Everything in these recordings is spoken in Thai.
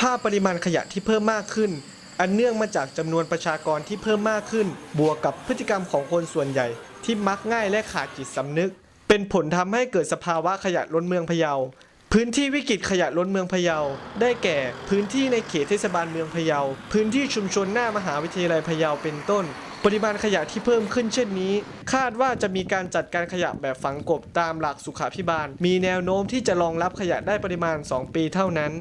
ภาพปริมาณขยะที่เพิ่มมากขึ้น อันเนื่องมาจากจำนวนประชากรที่เพิ่มมากขึ้น บวกกับพฤติกรรมของคนส่วนใหญ่ ที่มักง่ายและขาดจิตสำนึก เป็นผลทำให้เกิดสภาวะขยะล้นเมืองพะเยา พื้นที่วิกฤตขยะล้นเมืองพะเยา ได้แก่ พื้นที่ในเขตเทศบาลเมืองพะเยา พื้นที่ชุมชนหน้ามหาวิทยาลัยพะเยาเป็นต้น ปริมาณขยะที่เพิ่มขึ้นเช่นนี้ คาดว่าจะมีการจัดการขยะแบบฝังกบตามหลักสุขาพิบาล มีแนวโน้มที่จะรองรับขยะได้ปริมาณ 2 ปีเท่านั้น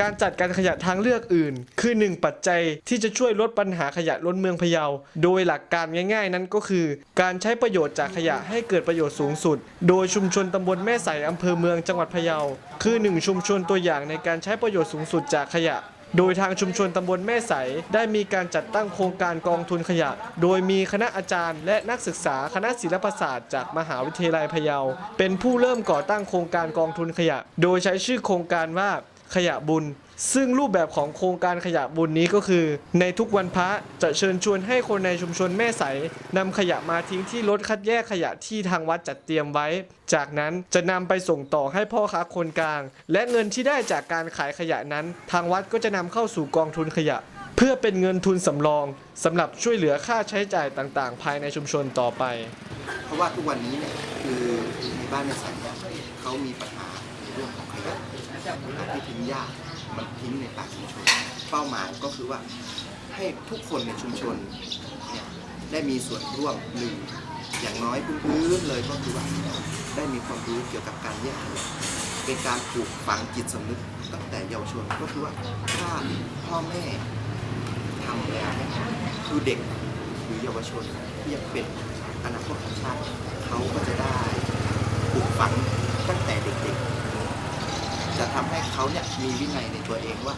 การจัดการขยะทางเลือกอื่น คือหนึ่งปัจจัยที่จะช่วยลดปัญหาขยะล้นเมืองพะเยา โดยหลักการง่ายๆ นั้นก็คือ การใช้ประโยชน์จากขยะให้เกิดประโยชน์สูงสุด โดยชุมชนตำบลแม่ใสอำเภอเมืองจังหวัดพะเยา คือหนึ่งชุมชนตัวอย่างในการใช้ประโยชน์สูงสุดจากขยะโดยทางชุมชนตำบลแม่ใส ได้มีการจัดตั้งโครงการกองทุนขยะ โดยมีคณะอาจารย์และนักศึกษาคณะศิลปศาสตร์จากมหาวิทยาลัยพะเยา เป็นผู้เริ่มก่อตั้งโครงการกองทุนขยะ โดยใช้ชื่อโครงการว่า ขยะบุญ ซึ่งรูปแบบของโครงการขยะบุญนี้ก็คือ ในทุกวันพระจะเชิญชวนให้คนในชุมชนแม่ใสนำขยะมาทิ้งที่รถคัดแยกขยะที่ทางวัดจัดเตรียมไว้ จากนั้นจะนำไปส่งต่อให้พ่อค้าคนกลาง และเงินที่ได้จากการขายขยะนั้น ทางวัดก็จะนำเข้าสู่กองทุนขยะ เพื่อเป็นเงินทุนสำรองสำหรับช่วยเหลือค่าใช้จ่ายต่างๆ ภายในชุมชนต่อไป เพราะว่าทุกวันนี้เนี่ยคือในบ้านในสันเนี่ยเขามีปัญหา เรื่องของขยะที่ทิ้งยากมันทิ้งในป่าชุมชนเป้าหมายก็คือว่าให้ทุกคนในชุมชนเนี่ยได้มีส่วนร่วมหนึ่งอย่างน้อยพื้นเลยก็คือว่าได้มีความรู้เกี่ยวกับการแยกขยะเป็นการปลูกฝังจิตสำนึกตั้งแต่เยาวชนก็คือว่าถ้าพ่อแม่ทำแล้วคือเด็กหรือเยาวชนที่ยังเป็นอนาคตของชาติเขาก็จะได้ปลูกฝังตั้งแต่เด็กๆ จะทำให้ เขาเนี่ยมีวินัยในตัวเองว่า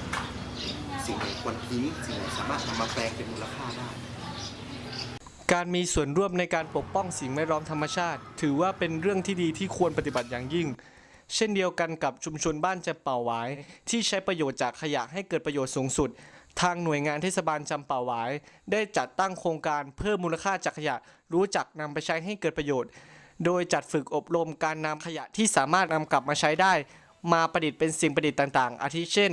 สิ่งไหนควรทิ้งสิ่งไหนสามารถนำมาแปลงเป็นมูลค่าได้ การมีส่วนร่วมในการปกป้องสิ่งแวดล้อมธรรมชาติ ถือว่าเป็นเรื่องที่ดีที่ควรปฏิบัติอย่างยิ่ง เช่นเดียวกันกับชุมชนบ้านจำเป่าหวาย ที่ใช้ประโยชน์จากขยะให้เกิดประโยชน์สูงสุด ทางหน่วยงานเทศบาลจำเป่าหวาย ได้จัดตั้งโครงการเพิ่มมูลค่าจากขยะ รู้จักนำไปใช้ให้เกิดประโยชน์ โดยจัดฝึกอบรมการนำขยะที่สามารถนำกลับมาใช้ได้ มาประดิษฐ์เป็นสิ่งประดิษฐ์ต่างๆ อาทิเช่น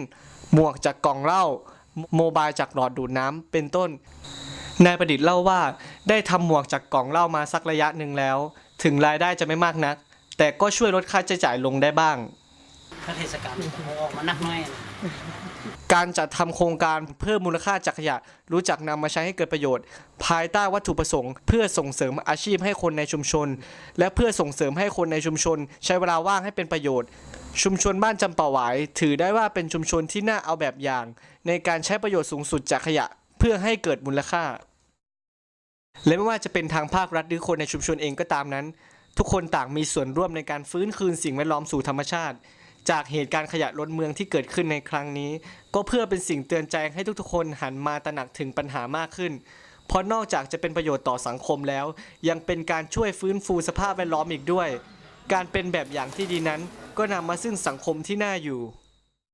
หมวกจากกล่องเหล้าโมบายจากหลอดดูดน้ำเป็นต้น นายประดิษฐ์เล่าว่า ได้ทำหมวกจากกล่องเหล้ามาสักระยะหนึ่งแล้ว ถึงรายได้จะไม่มากนัก แต่ก็ช่วยลดค่าใช้จ่ายลงได้บ้าง ถ้าเทศกาลอออกมานักน้อยนะการจัดทำโครงการเพิ่มมูลค่าจากขยะ รู้จักนำมาใช้ให้เกิดประโยชน์ ภายใต้วัตถุประสงค์ เพื่อส่งเสริมอาชีพให้คนในชุมชน และเพื่อส่งเสริมให้คนในชุมชน ใช้เวลาว่างให้เป็นประโยชน์ ชุมชนบ้านจำป่าหวาย ถือได้ว่าเป็นชุมชนที่น่าเอาแบบอย่าง ในการใช้ประโยชน์สูงสุดจากขยะ เพื่อให้เกิดมูลค่า และไม่ว่าจะเป็นทางภาครัฐหรือคนในชุมชนเองก็ตามนั้น ทุกคนต่างมีส่วนร่วมในการฟื้นคืนสิ่งแวดล้อมสู่ธรรมชาติ จากเหตุการณ์ขยะล้นเมืองที่เกิดขึ้นในครั้งนี้ ก็เพื่อเป็นสิ่งเตือนใจให้ทุกๆ คนหันมาตระหนักถึงปัญหามากขึ้น เพราะนอกจากจะเป็นประโยชน์ต่อสังคมแล้ว ยังเป็นการช่วยฟื้นฟูสภาพแวดล้อมอีกด้วย การเป็นแบบอย่างที่ดีนั้น ก็นำมาซึ่งสังคมที่น่าอยู่